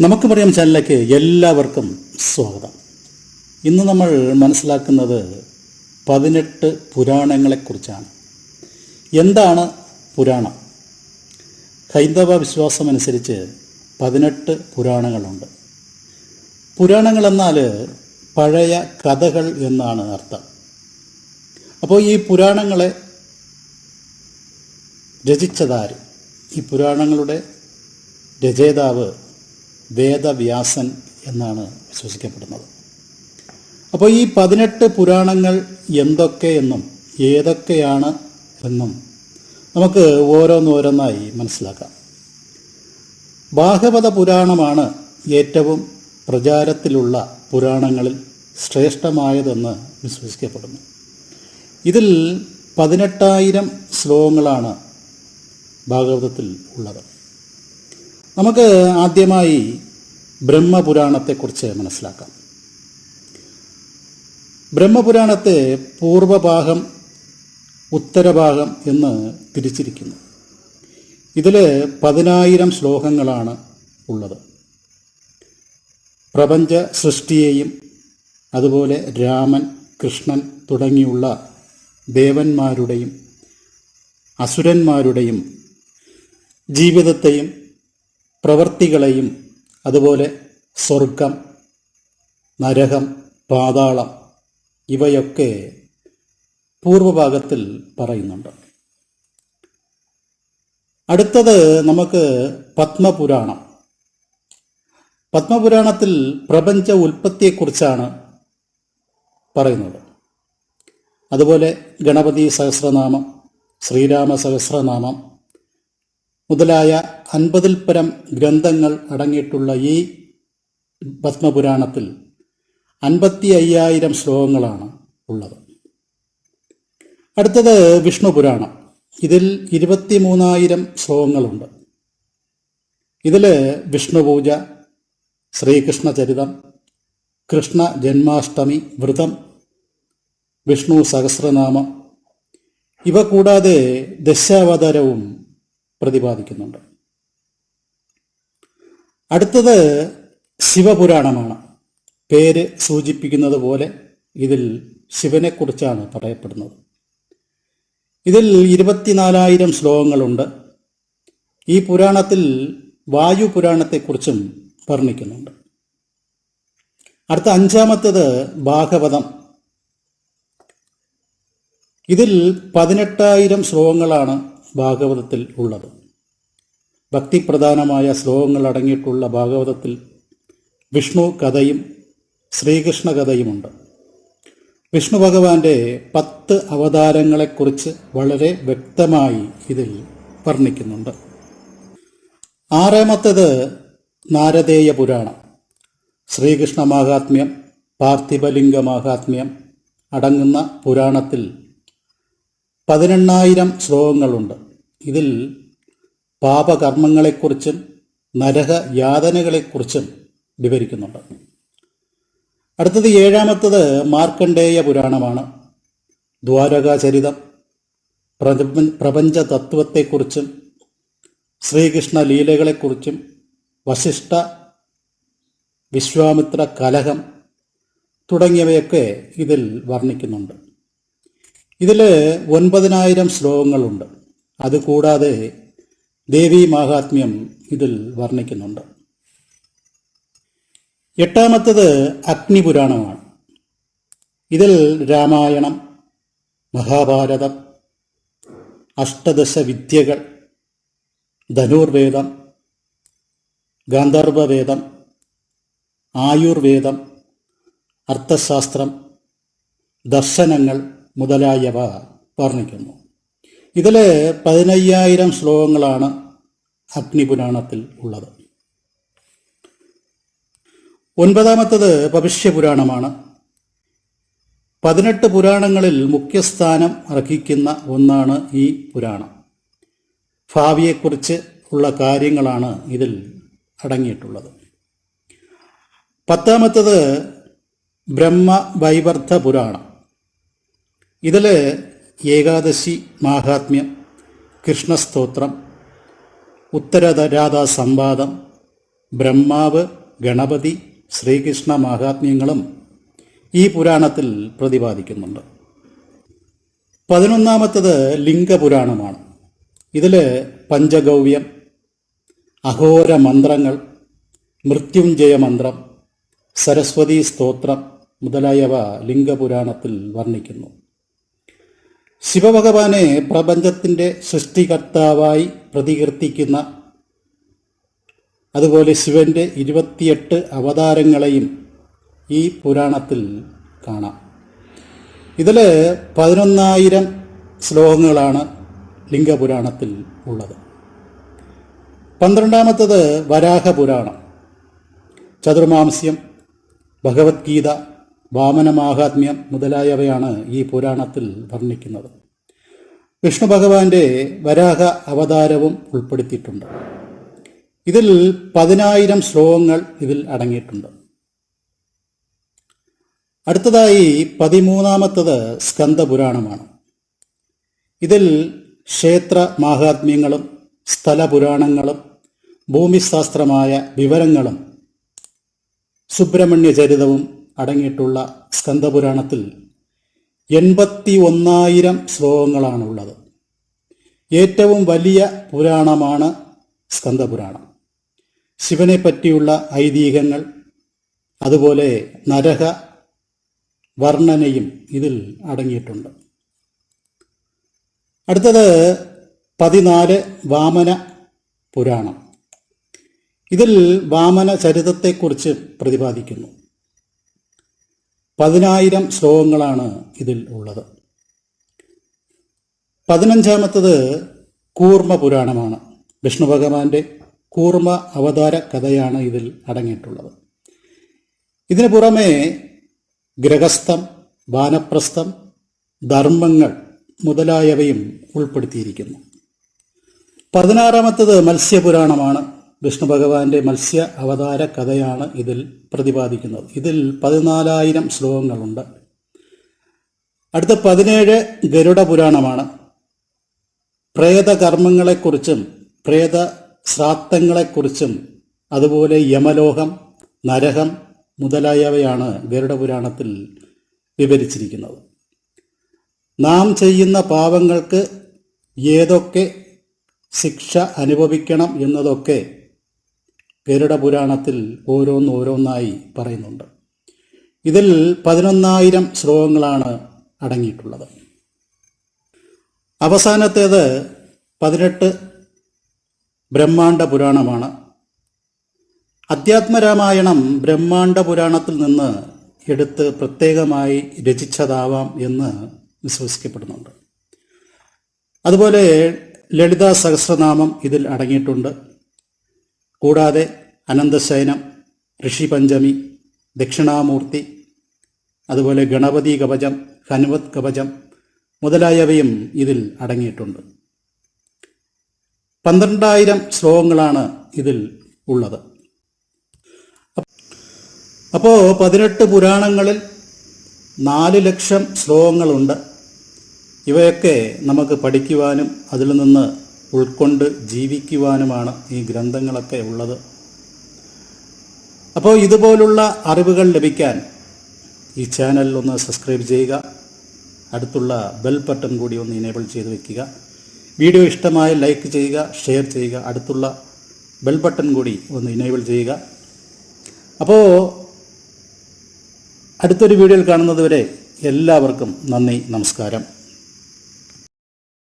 നമുക്ക് പറയാം ചാനലിലേക്ക് എല്ലാവർക്കും സ്വാഗതം. ഇന്ന് നമ്മൾ മനസ്സിലാക്കുന്നത് പതിനെട്ട് പുരാണങ്ങളെക്കുറിച്ചാണ്. എന്താണ് പുരാണം? ഹൈന്ദവ വിശ്വാസമനുസരിച്ച് പതിനെട്ട് പുരാണങ്ങളുണ്ട്. പുരാണങ്ങളെന്നാൽ പഴയ കഥകൾ എന്നാണ് അർത്ഥം. അപ്പോൾ ഈ പുരാണങ്ങളെ രചിച്ചതാര്? ഈ പുരാണങ്ങളുടെ രചയിതാവ് വേദവ്യാസൻ എന്നാണ് വിശ്വസിക്കപ്പെടുന്നത്. അപ്പോൾ ഈ പതിനെട്ട് പുരാണങ്ങൾ എന്തൊക്കെയെന്നും ഏതൊക്കെയാണ് എന്നും നമുക്ക് ഓരോന്നോരോന്നായി മനസ്സിലാക്കാം. ഭാഗവത പുരാണമാണ് ഏറ്റവും പ്രചാരത്തിലുള്ള പുരാണങ്ങളിൽ ശ്രേഷ്ഠമായതെന്ന് വിശ്വസിക്കപ്പെടുന്നു. ഇതിൽ പതിനെട്ടായിരം ശ്ലോകങ്ങളാണ് ഭാഗവതത്തിൽ ഉള്ളത്. നമുക്ക് ആദ്യമായി ബ്രഹ്മപുരാണത്തെക്കുറിച്ച് മനസ്സിലാക്കാം. ബ്രഹ്മപുരാണത്തെ പൂർവഭാഗം ഉത്തരഭാഗം എന്ന് തിരിച്ചിരിക്കുന്നു. ഇതിൽ പതിനായിരം ശ്ലോകങ്ങളാണ് ഉള്ളത്. പ്രപഞ്ച സൃഷ്ടിയെയും അതുപോലെ രാമൻ കൃഷ്ണൻ തുടങ്ങിയുള്ള ദേവന്മാരുടെയും അസുരന്മാരുടെയും ജീവിതത്തെയും പ്രവർത്തികളെയും അതുപോലെ സ്വർഗം നരകം പാതാളം ഇവയൊക്കെ പൂർവഭാഗത്തിൽ പറയുന്നുണ്ട്. അടുത്തത് നമുക്ക് പത്മപുരാണം. പത്മപുരാണത്തിൽ പ്രപഞ്ച ഉൽപ്പത്തിയെക്കുറിച്ചാണ് പറയുന്നത്. അതുപോലെ ഗണപതി സഹസ്രനാമം ശ്രീരാമ സഹസ്രനാമം മുതലായ അൻപതിൽ പരം ഗ്രന്ഥങ്ങൾ അടങ്ങിയിട്ടുള്ള ഈ പത്മപുരാണത്തിൽ അൻപത്തി അയ്യായിരം ശ്ലോകങ്ങളാണ് ഉള്ളത്. അടുത്തത് വിഷ്ണു പുരാണം ഇതിൽ ഇരുപത്തി മൂന്നായിരം ശ്ലോകങ്ങളുണ്ട്. ഇതിൽ വിഷ്ണുപൂജ ശ്രീകൃഷ്ണ ചരിതം കൃഷ്ണ ജന്മാഷ്ടമി വ്രതം വിഷ്ണു സഹസ്രനാമം. ഇവ കൂടാതെ ദശാവതാരവും പ്രതിപാദിക്കുന്നുണ്ട്. അടുത്തത് ശിവപുരാണമാണ്. പേര് സൂചിപ്പിക്കുന്നത് പോലെ ഇതിൽ ശിവനെക്കുറിച്ചാണ് പറയപ്പെടുന്നത്. ഇതിൽ ഇരുപത്തിനാലായിരം ശ്ലോകങ്ങളുണ്ട്. ഈ പുരാണത്തിൽ വായു പുരാണത്തെക്കുറിച്ചും വർണിക്കുന്നുണ്ട്. അടുത്ത അഞ്ചാമത്തേത് ഭാഗവതം. ഇതിൽ പതിനെട്ടായിരം ശ്ലോകങ്ങളാണ് ഭാഗവതത്തിൽ ഉള്ളത്. ഭക്തിപ്രധാനമായ ശ്ലോകങ്ങൾ അടങ്ങിയിട്ടുള്ള ഭാഗവതത്തിൽ വിഷ്ണു കഥയും ശ്രീകൃഷ്ണ കഥയുമുണ്ട്. വിഷ്ണു ഭഗവാന്റെ പത്ത് അവതാരങ്ങളെക്കുറിച്ച് വളരെ വ്യക്തമായി ഇതിൽ വർണിക്കുന്നുണ്ട്. ആറാമത്തേത് നാരദേയ പുരാണം. ശ്രീകൃഷ്ണ മാഹാത്മ്യം പാർത്ഥിവലിംഗ മാഹാത്മ്യം അടങ്ങുന്ന പുരാണത്തിൽ പതിനെണ്ണായിരം ശ്ലോകങ്ങളുണ്ട്. ഇതിൽ പാപകർമ്മങ്ങളെക്കുറിച്ചും നരക യാതനകളെക്കുറിച്ചും വിവരിക്കുന്നുണ്ട്. അടുത്തത് ഏഴാമത്തത് മാർക്കണ്ഡേയ പുരാണമാണ്. ദ്വാരകാചരിതം പ്രപ പ്രപഞ്ച തത്വത്തെക്കുറിച്ചും ശ്രീകൃഷ്ണ ലീലകളെക്കുറിച്ചും വശിഷ്ഠ വിശ്വാമിത്ര കലഹം തുടങ്ങിയവയൊക്കെ ഇതിൽ വർണിക്കുന്നുണ്ട്. ഇതിൽ ഒൻപതിനായിരം ശ്ലോകങ്ങളുണ്ട്. അതുകൂടാതെ ദേവി മാഹാത്മ്യം ഇതിൽ വർണിക്കുന്നുണ്ട്. എട്ടാമത്തത് അഗ്നിപുരാണമാണ്. ഇതിൽ രാമായണം മഹാഭാരതം അഷ്ടദശ വിദ്യകൾ ധനുർവേദം ഗാന്ധർവവേദം ആയുർവേദം അർത്ഥശാസ്ത്രം ദർശനങ്ങൾ മുതലായവ വർണിക്കുന്നു. ഇതിൽ പതിനയ്യായിരം ശ്ലോകങ്ങളാണ് അഗ്നിപുരാണത്തിൽ ഉള്ളത്. ഒൻപതാമത്തത് ഭവിഷ്യപുരാണമാണ്. പതിനെട്ട് പുരാണങ്ങളിൽ മുഖ്യസ്ഥാനം അർഹിക്കുന്ന ഒന്നാണ് ഈ പുരാണം. ഭാവിയെക്കുറിച്ച് ഉള്ള കാര്യങ്ങളാണ് ഇതിൽ അടങ്ങിയിട്ടുള്ളത്. പത്താമത്തത് ബ്രഹ്മവൈവർദ്ധ പുരാണം. ഇതിൽ ഏകാദശി മാഹാത്മ്യം കൃഷ്ണസ്തോത്രം ഉത്തരരാധ സംവാദം ബ്രഹ്മാവ് ഗണപതി ശ്രീകൃഷ്ണ മാഹാത്മ്യങ്ങളും ഈ പുരാണത്തിൽ പ്രതിപാദിക്കുന്നുണ്ട്. പതിനൊന്നാമത്തത് ലിംഗപുരാണമാണ്. ഇതിൽ പഞ്ചഗൗവ്യം അഹോര മന്ത്രങ്ങൾ മൃത്യുഞ്ജയ മന്ത്രം സരസ്വതി സ്തോത്രം മുതലായവ ലിംഗപുരാണത്തിൽ വർണിക്കുന്നു. ശിവഭഗവാനെ പ്രപഞ്ചത്തിന്റെ സൃഷ്ടികർത്താവായി പ്രതികീർത്തിക്കുന്ന അതുപോലെ ശിവന്റെ ഇരുപത്തിയെട്ട് അവതാരങ്ങളെയും ഈ പുരാണത്തിൽ കാണാം. ഇതിൽ പതിനൊന്നായിരം ശ്ലോകങ്ങളാണ് ലിംഗപുരാണത്തിൽ ഉള്ളത്. പന്ത്രണ്ടാമത്തത് വരാഹപുരാണം. ചതുർമാംസ്യം ഭഗവത്ഗീത വാമനമാഹാത്മ്യം മുതലായവയാണ് ഈ പുരാണത്തിൽ വർണിക്കുന്നത്. വിഷ്ണു ഭഗവാന്റെ വരാഹ അവതാരവും ഉൾപ്പെടുത്തിയിട്ടുണ്ട്. ഇതിൽ പതിനായിരം ശ്ലോകങ്ങൾ ഇതിൽ അടങ്ങിയിട്ടുണ്ട്. അടുത്തതായി പതിമൂന്നാമത്തത് സ്കന്ദപുരാണമാണ്. ഇതിൽ ക്ഷേത്ര മാഹാത്മ്യങ്ങളും സ്ഥലപുരാണങ്ങളും ഭൂമിശാസ്ത്രമായ വിവരങ്ങളും സുബ്രഹ്മണ്യ ചരിതവും അടങ്ങിയിട്ടുള്ള സ്കന്ദപുരാണത്തിൽ എൺപത്തി ഒന്നായിരം ശ്ലോകങ്ങളാണുള്ളത്. ഏറ്റവും വലിയ പുരാണമാണ് സ്കന്ദപുരാണം. ശിവനെ പറ്റിയുള്ള ഐതിഹ്യങ്ങൾ അതുപോലെ നരക വർണനയും ഇതിൽ അടങ്ങിയിട്ടുണ്ട്. അടുത്തത് പതിനാല് വാമന പുരാണം. ഇതിൽ വാമന ചരിതത്തെക്കുറിച്ച് പ്രതിപാദിക്കുന്നു. പതിനായിരം ശ്ലോകങ്ങളാണ് ഇതിൽ ഉള്ളത്. പതിനഞ്ചാമത്തത് കൂർമ്മ പുരാണമാണ്. വിഷ്ണു ഭഗവാന്റെ കൂർമ്മ അവതാര കഥയാണ് ഇതിൽ അടങ്ങിയിട്ടുള്ളത്. ഇതിനു പുറമേ ഗ്രഹസ്ഥം വാനപ്രസ്ഥം ധർമ്മങ്ങൾ മുതലായവയും ഉൾപ്പെടുത്തിയിരിക്കുന്നു. പതിനാറാമത്തത് മത്സ്യപുരാണമാണ്. വിഷ്ണു ഭഗവാന്റെ മത്സ്യ അവതാര കഥയാണ് ഇതിൽ പ്രതിപാദിക്കുന്നത്. ഇതിൽ പതിനാലായിരം ശ്ലോകങ്ങളുണ്ട്. അടുത്ത പതിനേഴ് ഗരുഡ പുരാണമാണ്. പ്രേതകർമ്മങ്ങളെക്കുറിച്ചും പ്രേത ശ്രാത്തങ്ങളെക്കുറിച്ചും അതുപോലെ യമലോകം നരകം മുതലായവയാണ് ഗരുഡപുരാണത്തിൽ വിവരിച്ചിരിക്കുന്നത്. നാം ചെയ്യുന്ന പാവങ്ങൾക്ക് ഏതൊക്കെ ശിക്ഷ അനുഭവിക്കണം എന്നതൊക്കെ ഗരുഡപുരാണത്തിൽ ഓരോന്നോരോന്നായി പറയുന്നുണ്ട്. ഇതിൽ പതിനൊന്നായിരം ശ്ലോകങ്ങളാണ് അടങ്ങിയിട്ടുള്ളത്. അവസാനത്തേത് പതിനെട്ട് ബ്രഹ്മാണ്ഡ പുരാണമാണ്. അധ്യാത്മരാമായണം ബ്രഹ്മാണ്ഡ പുരാണത്തിൽ നിന്ന് എടുത്ത് പ്രത്യേകമായി രചിച്ചതാവാം എന്ന് വിശ്വസിക്കപ്പെടുന്നുണ്ട്. അതുപോലെ ലളിതാ സഹസ്രനാമം ഇതിൽ അടങ്ങിയിട്ടുണ്ട്. കൂടാതെ അനന്തശയനം ഋഷിപഞ്ചമി ദക്ഷിണാമൂർത്തി അതുപോലെ ഗണപതി കവചം ഹനുമത് കവചം മുതലായവയും ഇതിൽ അടങ്ങിയിട്ടുണ്ട്. പന്ത്രണ്ടായിരം ശ്ലോകങ്ങളാണ് ഇതിൽ ഉള്ളത്. അപ്പോൾ പതിനെട്ട് പുരാണങ്ങളിൽ നാല് ലക്ഷം ശ്ലോകങ്ങളുണ്ട്. ഇവയൊക്കെ നമുക്ക് പഠിക്കുവാനും അതിൽ നിന്ന് ഉൾക്കൊണ്ട് ജീവിക്കുവാനുമാണ് ഈ ഗ്രന്ഥങ്ങളൊക്കെ ഉള്ളത്. അപ്പോൾ ഇതുപോലുള്ള അറിവുകൾ ലഭിക്കാൻ ഈ ചാനൽ ഒന്ന് സബ്സ്ക്രൈബ് ചെയ്യുക. അടുത്തുള്ള ബെൽ ബട്ടൺ കൂടി ഒന്ന് ഇനേബിൾ ചെയ്ത് വെക്കുക. വീഡിയോ ഇഷ്ടമായ ലൈക്ക് ചെയ്യുക ഷെയർ ചെയ്യുക. അടുത്തുള്ള ബെൽ ബട്ടൺ കൂടി ഒന്ന് ഇനേബിൾ ചെയ്യുക. അപ്പോൾ അടുത്തൊരു വീഡിയോയിൽ കാണുന്നതുവരെ എല്ലാവർക്കും നന്ദി നമസ്കാരം.